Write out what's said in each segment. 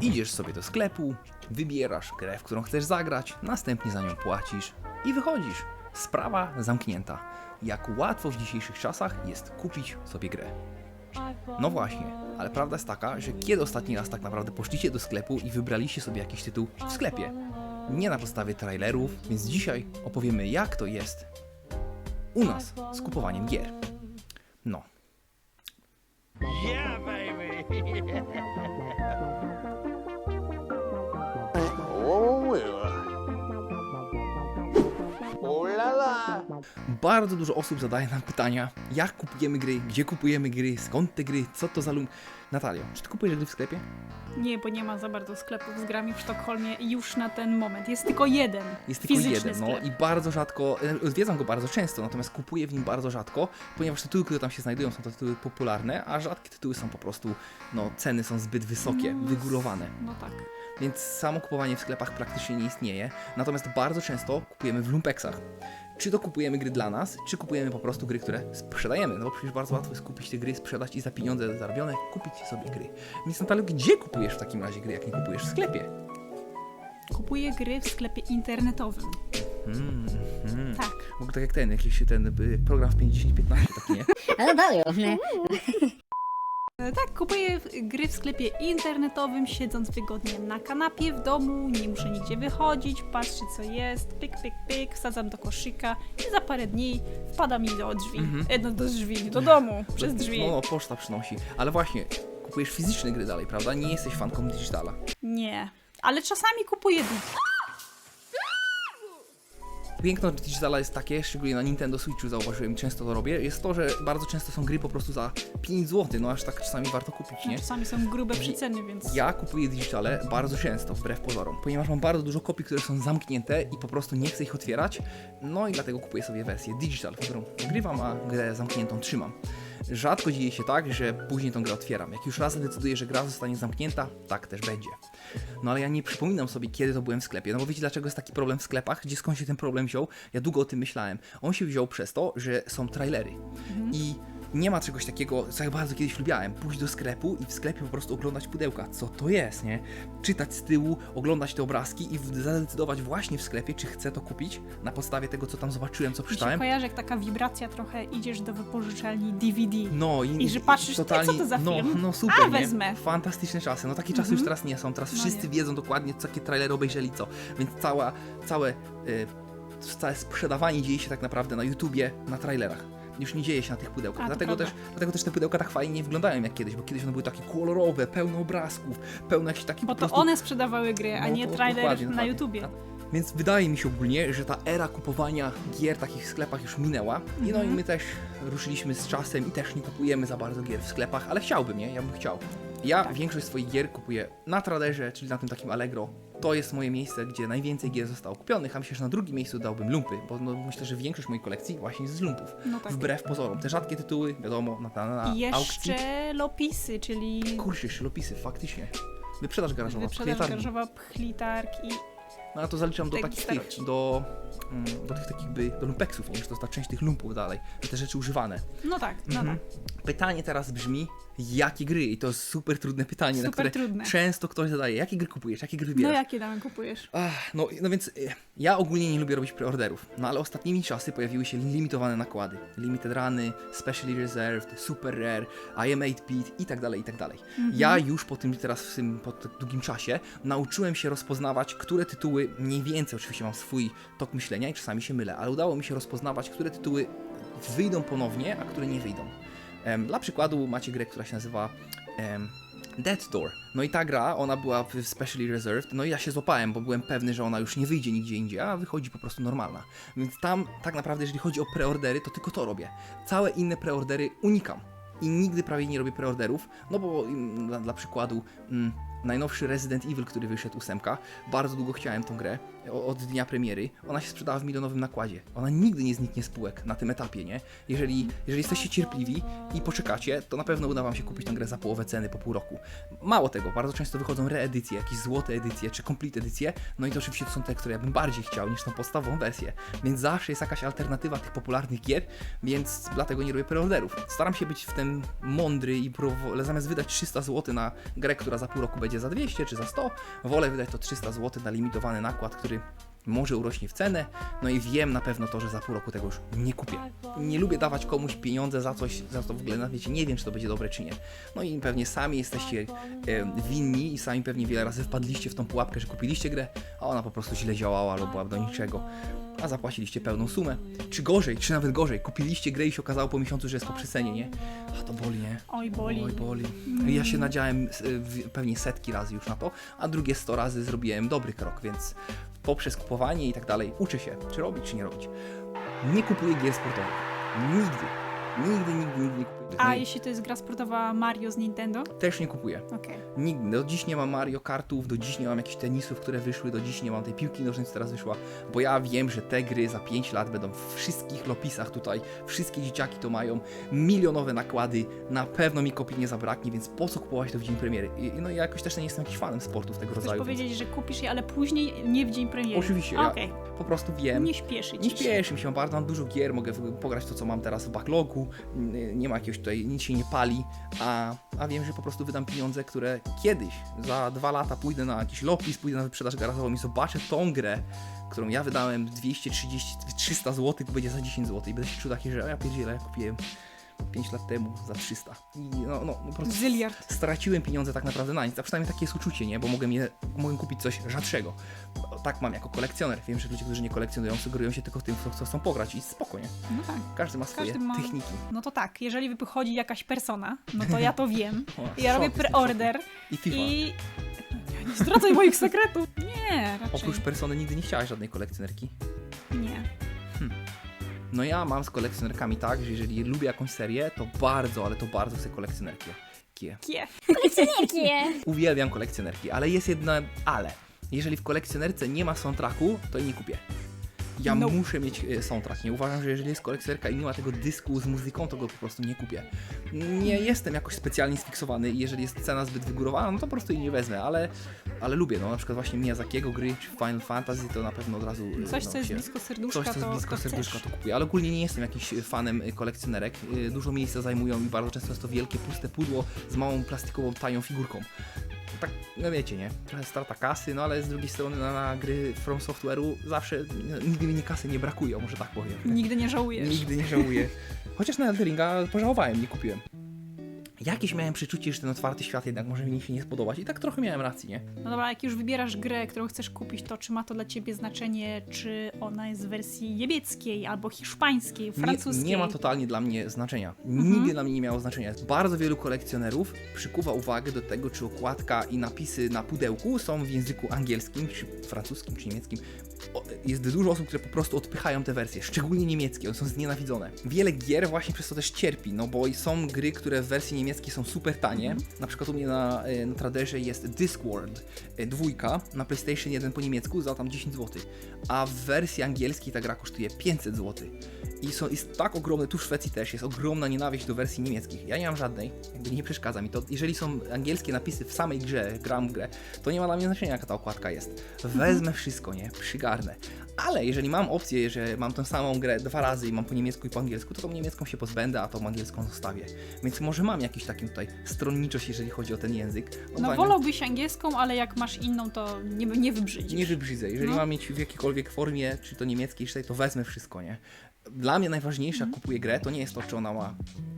Idziesz sobie do sklepu, wybierasz grę, w którą chcesz zagrać, następnie za nią płacisz i wychodzisz. Sprawa zamknięta. Jak łatwo w dzisiejszych czasach jest kupić sobie grę. No właśnie, ale prawda jest taka, że kiedy ostatni raz tak naprawdę poszliście do sklepu i wybraliście sobie jakiś tytuł w sklepie? Nie na podstawie trailerów, więc dzisiaj opowiemy jak to jest u nas z kupowaniem gier. No. Yeah, baby. Bardzo dużo osób zadaje nam pytania, jak kupujemy gry, gdzie kupujemy gry, skąd te gry, co to za lum... Natalio, czy ty kupujesz gry w sklepie? Nie, bo nie ma za bardzo sklepów z grami w Sztokholmie już na ten moment. Jest tylko jeden. Jest tylko jeden, no sklep. i bardzo rzadko, e, odwiedzam go bardzo często, natomiast kupuję w nim bardzo rzadko, ponieważ tytuły, które tam się znajdują są to tytuły popularne, a rzadkie tytuły są po prostu, no ceny są zbyt wysokie, No, wygórowane. No tak. Więc samo kupowanie w sklepach praktycznie nie istnieje. Natomiast bardzo często kupujemy w lumpeksach. Czy to kupujemy gry dla nas, czy kupujemy po prostu gry, które sprzedajemy? No bo przecież bardzo łatwo jest kupić te gry, sprzedać i za pieniądze zarobione kupić sobie gry. Więc Natalio, gdzie kupujesz w takim razie gry, jak nie kupujesz w sklepie? Kupuję gry w sklepie internetowym. Mm, mm. Tak. Bo tak jak ten, jakiś ten y, program w 5015, taki nie? Ale nie? E, Tak, kupuję gry w sklepie internetowym, siedząc wygodnie na kanapie w domu, nie muszę nigdzie wychodzić, patrzeć co jest, pyk, pyk, pyk, wsadzam do koszyka i za parę dni wpada mi do drzwi. Mhm. E, no do drzwi, do domu, przez drzwi. No, no, poczta przynosi. Ale właśnie, kupujesz fizyczne gry dalej, prawda? Nie jesteś fanką digitala. Nie. Ale czasami kupuję Piękno digitala jest takie, szczególnie na Nintendo Switchu zauważyłem, często to robię, jest to, że bardzo często są gry po prostu za 5 zł, no aż tak czasami warto kupić, nie? Czasami są grube przeceny, więc... Ja kupuję digitale bardzo często, wbrew pozorom, ponieważ mam bardzo dużo kopii, które są zamknięte i po prostu nie chcę ich otwierać, no i dlatego kupuję sobie wersję digital, w którą nagrywam, a grę zamkniętą trzymam. Rzadko dzieje się tak, że później tą grę otwieram. Jak już raz decyduję, że gra zostanie zamknięta, tak też będzie. No ale ja nie przypominam sobie, kiedy to byłem w sklepie. No bo wiecie, dlaczego jest taki problem w sklepach? Gdzie skąd się ten problem wziął? Ja długo o tym myślałem. On się wziął przez to, że są trailery. I nie ma czegoś takiego, co ja bardzo kiedyś lubiałem. Pójść do sklepu i w sklepie po prostu oglądać pudełka. Co to jest, nie? Czytać z tyłu, oglądać te obrazki i zadecydować właśnie w sklepie, czy chcę to kupić na podstawie tego, co tam zobaczyłem, co Mi się przeczytałem. kojarzy jak taka wibracja trochę, idziesz do wypożyczalni DVD. No i, I że patrzysz, ty, co to za no, film? No super, A, nie? wezmę. Fantastyczne czasy. No takie czasy już teraz nie są. Teraz No wszyscy nie. wiedzą dokładnie, co jakie trailery obejrzeli co. Więc cała, całe, y, całe sprzedawanie dzieje się tak naprawdę na YouTubie, na trailerach. Już nie dzieje się na tych pudełkach. A, dlatego, też, dlatego też te pudełka tak fajnie nie wyglądają jak kiedyś, bo kiedyś one były takie kolorowe, pełne obrazków, pełne jakichś takich Bo to prostu... one sprzedawały gry, a No, nie trailer na. YouTubie. Więc wydaje mi się ogólnie, że ta era kupowania gier w takich sklepach już minęła. I no i Mhm. my też ruszyliśmy z czasem i też nie kupujemy za bardzo gier w sklepach, ale chciałbym, nie? Ja bym chciał. Ja Tak. większość swoich gier kupuję na Traderze, czyli na tym takim Allegro. To jest moje miejsce, gdzie najwięcej gier zostało kupionych, a myślę, że na drugim miejscu dałbym lumpy, bo no, myślę, że większość mojej kolekcji właśnie jest z lumpów. No tak. Wbrew pozorom. Te rzadkie tytuły, wiadomo, na, na, na I aukcji. jeszcze lopisy, czyli Kurczę, jeszcze lopisy, faktycznie. Wyprzedaż garażowa, wyprzedaż pchlitarni. garażowa, pchlitarki. No a to zaliczam do Tak, takich tych, do, mm, do tych takich by, do lumpeksów, nie? Że to jest ta część tych lumpów dalej, te rzeczy używane. No tak, no Mhm. tak. Pytanie teraz brzmi, jakie gry? I to jest super trudne pytanie, na Super które trudne. często ktoś zadaje. Jakie gry kupujesz? Jakie gry No wybierasz? jakie damy kupujesz? Ach, no, no więc y, ja ogólnie nie lubię robić preorderów, no ale ostatnimi czasy pojawiły się limitowane nakłady. Limited Runy, Specially Reserved, Super Rare, I am 8-bit i tak dalej, i tak dalej. Mhm. Ja już po tym teraz, w tym, po długim czasie nauczyłem się rozpoznawać, które tytuły, mniej więcej oczywiście mam swój tok myślenia i czasami się mylę, ale udało mi się rozpoznawać, które tytuły wyjdą ponownie, a które nie wyjdą. Dla przykładu macie grę, która się nazywa Dead Door. No i ta gra, ona była w Specially Reserved, no i ja się złapałem, bo byłem pewny, że ona już nie wyjdzie nigdzie indziej, a wychodzi po prostu normalna. Więc tam tak naprawdę, jeżeli chodzi o preordery, to tylko to robię. Całe inne preordery unikam. I nigdy prawie nie robię preorderów, no bo mm, dla, dla przykładu mm, najnowszy Resident Evil, który wyszedł ósemka, bardzo długo chciałem tą grę, od dnia premiery, ona się sprzedała w milionowym nakładzie. Ona nigdy nie zniknie z półek na tym etapie, nie? Jeżeli, jeżeli jesteście cierpliwi i poczekacie, to na pewno uda wam się kupić tę grę za połowę ceny po pół roku. Mało tego, bardzo często wychodzą reedycje, jakieś złote edycje czy complete edycje, no i to oczywiście to są te, które ja bym bardziej chciał niż tą podstawową wersję. Więc zawsze jest jakaś alternatywa tych popularnych gier, więc dlatego nie robię preorderów. Staram się być w tym mądry i ale zamiast wydać 300 zł na grę, która za pół roku będzie za 200 czy za 100, wolę wydać to 300 zł na limitowany nakład, który może urośnie w cenę, no i wiem na pewno to, że za pół roku tego już nie kupię. Nie lubię dawać komuś pieniądze za coś, za to w ogóle, nawet nie wiem, czy to będzie dobre, czy nie. No i pewnie sami jesteście winni i sami pewnie wiele razy wpadliście w tą pułapkę, że kupiliście grę, a ona po prostu źle działała albo była do niczego, a zapłaciliście pełną sumę. Czy gorzej, czy nawet gorzej, kupiliście grę i się okazało po miesiącu, że jest po przecenie, nie? A to boli, nie? Oj, boli. Oj, boli. Ja się nadziałem pewnie setki razy już na to, a drugie 100 razy zrobiłem dobry krok, więc poprzez kupowanie i tak dalej uczę się, czy robić, czy nie robić. Nie kupuję gier sportowych. Nigdy. Nigdy, nigdy, nigdy nie kupuję. A No i jeśli to jest gra sportowa Mario z Nintendo? Też nie kupuję. Okej. Nigdy. Do dziś nie mam Mario Kartów, do dziś nie mam jakichś tenisów, które wyszły, do dziś nie mam tej piłki nożnej, co teraz wyszła, bo ja wiem, że te gry za 5 lat będą w wszystkich lopisach tutaj, wszystkie dzieciaki to mają, milionowe nakłady, na pewno mi kopii nie zabraknie, więc po co kupować to w dzień premiery? I, no ja jakoś też nie jestem jakiś fanem sportów tego Chcesz rodzaju. więc powiedzieć, że kupisz je, ale później, nie w dzień premiery? Oczywiście, ja Okej. po prostu wiem. Nie śpieszy Nie śpieszy mi się, bardzo mam dużo gier, mogę pograć to, co mam teraz w backlogu, nie ma jakiegoś tutaj, nic się nie pali, a, a wiem, że po prostu wydam pieniądze, które kiedyś, za dwa lata pójdę na jakiś lopis, pójdę na wyprzedaż garażową i zobaczę tą grę, którą ja wydałem 230, 300 zł, będzie za 10 zł i będę się czuł taki, że ja pierdzielę, ja kupiłem 5 lat temu za 300. I no, no, no po prostu Zyliard. straciłem pieniądze tak naprawdę na nic, a przynajmniej takie jest uczucie, nie? Bo mogę, je, mogę kupić coś rzadszego. Bo Tak mam jako kolekcjoner. Wiem, że ludzie, którzy nie kolekcjonują, sugerują się tylko tym, co chcą pograć i spokojnie. No tak. Każdy ma swoje Każdy ma- techniki. No to tak, jeżeli wychodzi jakaś persona, no to ja to wiem. O, Ja robię preorder. I FIFA. i... Nie zdradzaj moich sekretów! Nie, raczej Oprócz persony nigdy nie chciałaś żadnej kolekcjonerki. nie. No ja mam z kolekcjonerkami tak, że jeżeli lubię jakąś serię, to bardzo, ale to bardzo chcę kolekcjonerki. Kie. Kie. Kolekcjonerkie. Uwielbiam kolekcjonerki, ale jest jedno ale. Jeżeli w kolekcjonerce nie ma soundtracku, to jej nie kupię. Ja No. muszę mieć e, soundtrack. Nie uważam, że jeżeli jest kolekcjonerka i nie ma tego dysku z muzyką, to go po prostu nie kupię. Nie jestem jakoś specjalnie sfiksowany i jeżeli jest cena zbyt wygórowana, no to po prostu jej nie wezmę, ale, ale lubię. No na przykład właśnie Miyazakiego gry czy Final Fantasy to na pewno od razu Coś, no, co jest blisko serduszka, Coś, co jest blisko to serduszka, chcesz. to kupuję. Ale ogólnie nie jestem jakimś e, fanem e, kolekcjonerek. E, Dużo miejsca zajmują i bardzo często jest to wielkie, puste pudło z małą plastikową, tanią figurką. Tak, no wiecie, nie? Trochę strata kasy, no ale z drugiej strony na, na gry From Software'u zawsze no, nigdy mi kasy nie brakuje, może tak powiem. Nigdy nie żałujesz. Nigdy nie żałuję. Chociaż na Elderinga pożałowałem, nie kupiłem. Jakieś miałem przeczucie, że ten otwarty świat jednak może mi się nie spodobać i tak trochę miałem racji, nie? No dobra, jak już wybierasz grę, którą chcesz kupić, to czy ma to dla ciebie znaczenie, czy ona jest w wersji niemieckiej, albo hiszpańskiej, francuskiej? Nie, nie ma totalnie dla mnie znaczenia. Mhm. Nigdy dla mnie nie miało znaczenia. Bardzo wielu kolekcjonerów przykuwa uwagę do tego, czy okładka i napisy na pudełku są w języku angielskim, czy francuskim, czy niemieckim. Jest dużo osób, które po prostu odpychają te wersje, szczególnie niemieckie, one są znienawidzone. Wiele gier właśnie przez to też cierpi, no bo są gry, które w wersji niemieckiej są super tanie. Na przykład u mnie na, e, na Traderze jest Discworld e, dwójka na PlayStation 1 po niemiecku za tam 10 zł, a w wersji angielskiej ta gra kosztuje 500 zł. I są, jest tak ogromne, tu w Szwecji też jest ogromna nienawiść do wersji niemieckich. Ja nie mam żadnej, jakby nie przeszkadza mi to. Jeżeli są angielskie napisy w samej grze, gram w grę, to nie ma dla mnie znaczenia jaka ta okładka jest. Wezmę wszystko, nie? Przygarnę. Ale jeżeli mam opcję, że mam tę samą grę dwa razy i mam po niemiecku i po angielsku, to tą niemiecką się pozbędę, a tą angielską zostawię. Więc może mam jakiś taki tutaj stronniczość, jeżeli chodzi o ten język. No fajnie. wolałbyś angielską, ale jak masz inną, to nie, nie wybrzydzisz. Nie wybrzydzę. Jeżeli No. mam mieć w jakiejkolwiek formie, czy to niemieckiej, czy tej, to wezmę wszystko, nie? Dla mnie najważniejsze, jak kupuję grę, to nie jest to, czy ona ma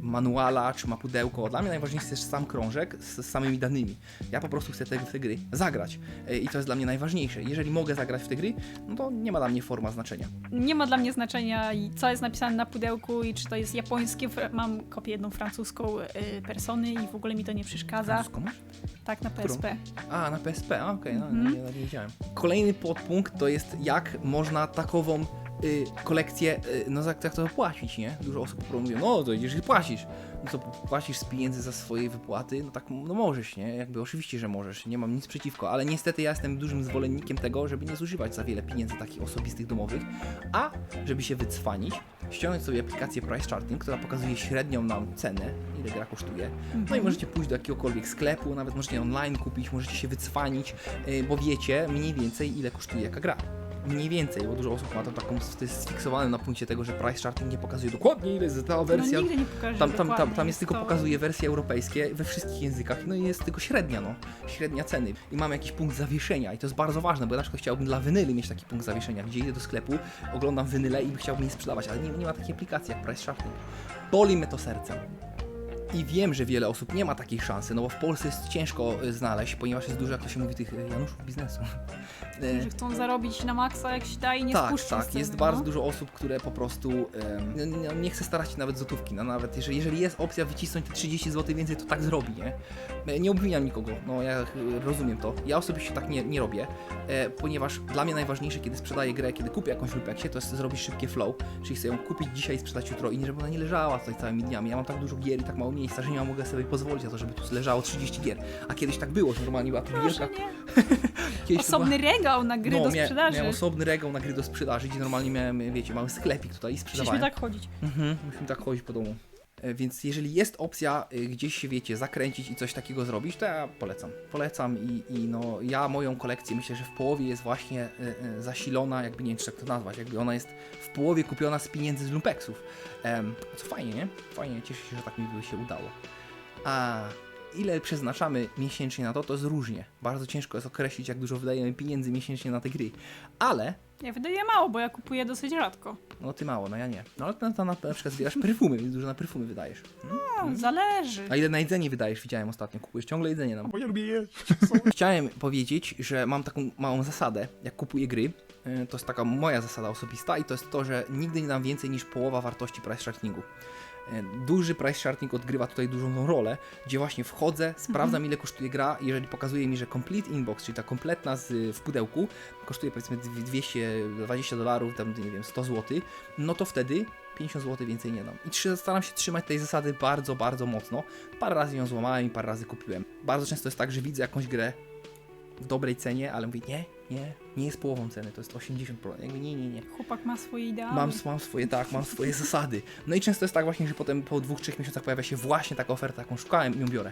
manuala, czy ma pudełko. Dla mnie najważniejszy jest sam krążek z, samymi danymi. Ja po prostu chcę te, te gry zagrać. E, I to jest dla mnie najważniejsze. Jeżeli mogę zagrać w te gry, no to nie ma dla mnie forma znaczenia. Nie ma dla mnie znaczenia, i co jest napisane na pudełku i czy to jest japońskie. Mam kopię jedną francuską y, persony i w ogóle mi to nie przeszkadza. Francuską masz? Tak, na Którą? PSP. A, na PSP, okej, no, Mhm. nie, nie wiedziałem. Kolejny podpunkt to jest jak można takową y, kolekcję, y, no za, za to zapłacić, nie? Dużo osób po no to idziesz i płacisz. No to płacisz z pieniędzy za swoje wypłaty, no tak, no możesz, nie? Jakby oczywiście, że możesz, nie mam nic przeciwko, ale niestety ja jestem dużym zwolennikiem tego, żeby nie zużywać za wiele pieniędzy takich osobistych, domowych, a żeby się wycwanić, ściągnąć sobie aplikację Price Charting, która pokazuje średnią nam cenę, ile gra kosztuje, no i możecie pójść do jakiegokolwiek sklepu, nawet możecie online kupić, możecie się wycwanić, yy, bo wiecie mniej więcej ile kosztuje jaka gra. Mniej więcej, bo dużo osób ma to taką, to jest sfiksowane na punkcie tego, że Price Charting nie pokazuje dokładnie ile jest ta wersja. No nigdy nie pokażę Tam, tam, tam, tam jest tylko to- pokazuje wersje europejskie we wszystkich językach, no i jest tylko średnia, no, średnia ceny. I mamy jakiś punkt zawieszenia i to jest bardzo ważne, bo ja na przykład chciałbym dla winyli mieć taki punkt zawieszenia, gdzie idę do sklepu, oglądam winyle i chciałbym je sprzedawać, ale nie, nie ma takiej aplikacji jak Price Charting. Boli mnie to serce. I wiem, że wiele osób nie ma takiej szansy, no bo w Polsce jest ciężko y, znaleźć, ponieważ jest dużo, jak to się mówi, tych y, Januszów biznesu. Y, Że chcą zarobić na maksa jak się da i nie tak, spuszczą tak. sceny, Jest bardzo no. dużo osób, które po prostu nie, chce starać się nawet złotówki. No, nawet jeżeli, jeżeli jest opcja wycisnąć te 30 zł więcej, to tak zrobi, nie? E, Nie obwiniam nikogo, no ja e, rozumiem to. Ja osobiście tak nie, nie robię, e, ponieważ dla mnie najważniejsze, kiedy sprzedaję grę, kiedy kupię jakąś lub jak się, to jest zrobić szybkie flow, czyli chcę ją kupić dzisiaj i sprzedać jutro i nie żeby ona nie leżała tutaj całymi dniami. Ja mam tak dużo gier i tak mało miejsca, że nie mogę sobie pozwolić na to, żeby tu leżało 30 gier. A kiedyś tak było, że normalnie była tu. Kiedyś to była- Osobny regał na gry do No, mia- sprzedaży. Miałem osobny regał na gry do sprzedaży, gdzie normalnie miałem, wiecie, mały sklepik tutaj i sprzedawałem. tak chodzić. Mhm, musimy tak chodzić po domu. E, Więc jeżeli jest opcja y, gdzieś się, wiecie, zakręcić i coś takiego zrobić, to ja polecam. Polecam i, i no, ja moją kolekcję myślę, że w połowie jest właśnie y, y, zasilona, jakby nie wiem, czy tak to nazwać, jakby ona jest w połowie kupiona z pieniędzy z lumpeksów. Co fajnie, nie? Fajnie, cieszę się, że tak mi się udało. A ile przeznaczamy miesięcznie na to, to jest różnie. Bardzo ciężko jest określić, jak dużo wydajemy pieniędzy miesięcznie na te gry. Ale Ja wydaję mało, bo ja kupuję dosyć rzadko. no ty mało, no ja nie. No ale to, to na, na przykład zbierasz perfumy, więc dużo na perfumy wydajesz. No, zależy. A ile na jedzenie wydajesz? Widziałem ostatnio, kupujesz ciągle jedzenie nam. Bo ja lubię jeść. Chciałem powiedzieć, że mam taką małą zasadę, jak kupuję gry. y, To jest taka moja zasada osobista i to jest to, że nigdy nie dam więcej niż połowa wartości price chartingu. Y, Duży price charting odgrywa tutaj dużą rolę, gdzie właśnie wchodzę, sprawdzam ile kosztuje gra, jeżeli pokazuje mi, że complete inbox, czyli ta kompletna z, w pudełku, kosztuje powiedzmy 220 dolarów, tam nie wiem, 100 zł, no to wtedy 50 zł więcej nie dam. I staram się trzymać tej zasady bardzo, bardzo mocno. Parę razy ją złamałem i parę razy kupiłem. Bardzo często jest tak, że widzę jakąś grę w dobrej cenie, ale mówię, nie, nie, nie jest połową ceny, to jest 80%. Jakby nie, nie, nie. Chłopak ma swoje ideały. Mam, mam swoje, tak, mam swoje zasady. No i często jest tak właśnie, że potem po dwóch, trzech miesiącach pojawia się właśnie taka oferta, jaką szukałem i ją biorę.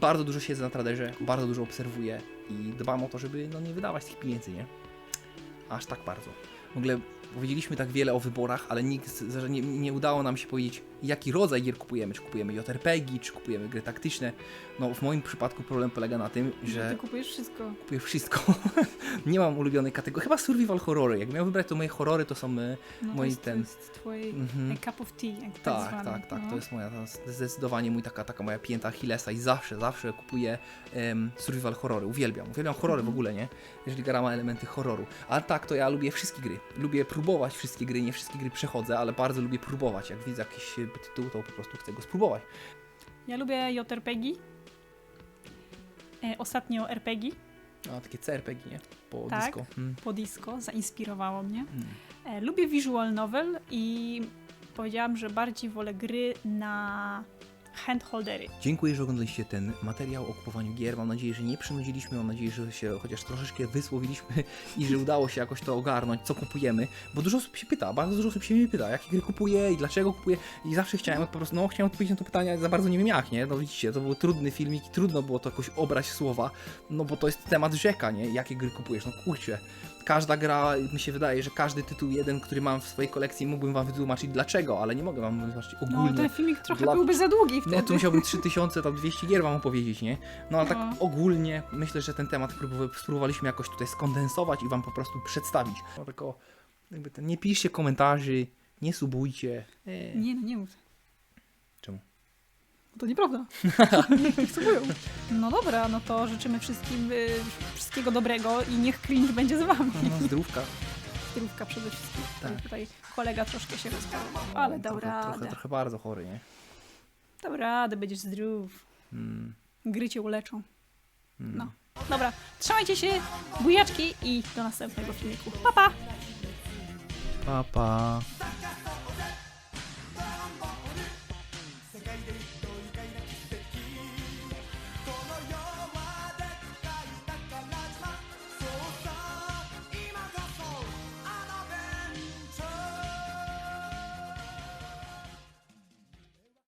Bardzo dużo siedzę na traderze, bardzo dużo obserwuję i dbam o to, żeby no, nie wydawać tych pieniędzy, nie? Aż tak bardzo. W ogóle powiedzieliśmy tak wiele o wyborach, ale nikt, nie, nie udało nam się powiedzieć, jaki rodzaj gier kupujemy. Czy kupujemy JRPG, czy kupujemy gry taktyczne. No w moim przypadku problem polega na tym, Że że ty kupujesz wszystko. kupuję wszystko. nie mam ulubionej kategorii. Chyba survival horrory. Jak miał wybrać, to moje horrory to są... e, No to Moi jest, ten- To jest twoje Mhm. cup of tea, jak tak, Tak, zwane. tak, tak, no. to jest moja, to jest zdecydowanie mój taka, taka moja pięta Achillesa i zawsze, zawsze kupuję em, survival horrory, uwielbiam, uwielbiam horrory w Mhm. ogóle, nie? Jeżeli gra ma elementy horroru. Ale tak, to ja lubię wszystkie gry, lubię próbować wszystkie gry, nie wszystkie gry przechodzę, ale bardzo lubię próbować, jak widzę jakiś e, tytuł, to po prostu chcę go spróbować. Ja lubię JRPG. E, ostatnio RPG A takie CRPG, nie? Po Tak. disco. Mm. po disco zainspirowało mnie. Mm. E, lubię visual novel i powiedziałam, że bardziej wolę gry na handholdery. Dziękuję, że oglądaliście ten materiał o kupowaniu gier. Mam nadzieję, że nie przynudziliśmy, mam nadzieję, że się chociaż troszeczkę wysłowiliśmy i że udało się jakoś to ogarnąć, co kupujemy. Bo dużo osób się pyta, bardzo dużo osób się mnie pyta, jakie gry kupuję i dlaczego kupuję. I zawsze chciałem po prostu, no chciałem odpowiedzieć na to pytanie, ale za bardzo nie wiem jak, nie? No widzicie, to był trudny filmik i trudno było to jakoś obrać słowa, no bo to jest temat rzeka, nie? Jakie gry kupujesz? No kurczę. Każda gra, mi się wydaje, że każdy tytuł jeden, który mam w swojej kolekcji, mógłbym wam wytłumaczyć dlaczego, ale nie mogę wam wytłumaczyć No, ogólnie. ten filmik trochę dla- byłby za długi wtedy. Nie, tu musiałbym 3000, tam 200 gier wam opowiedzieć, nie? No ale tak No. ogólnie myślę, że ten temat próbowa- spróbowaliśmy jakoś tutaj skondensować i wam po prostu przedstawić. No tylko jakby ten, nie piszcie komentarzy, nie subujcie. E, Nie, no nie mów. Czemu? To nieprawda. Nie subują. No dobra, no to życzymy wszystkim y, wszystkiego dobrego i niech cringe będzie z wami. No, zdrówka. Zdrówka przede wszystkim. Tak. Tutaj kolega troszkę się rozpalał, ale dał trochę, radę. trochę, trochę bardzo chory, nie? Dał radę, będziesz zdrów. Mm, Gry cię uleczą. mm. No. Dobra, trzymajcie się, bujaczki i do następnego filmiku. Pa, pa! Pa, pa.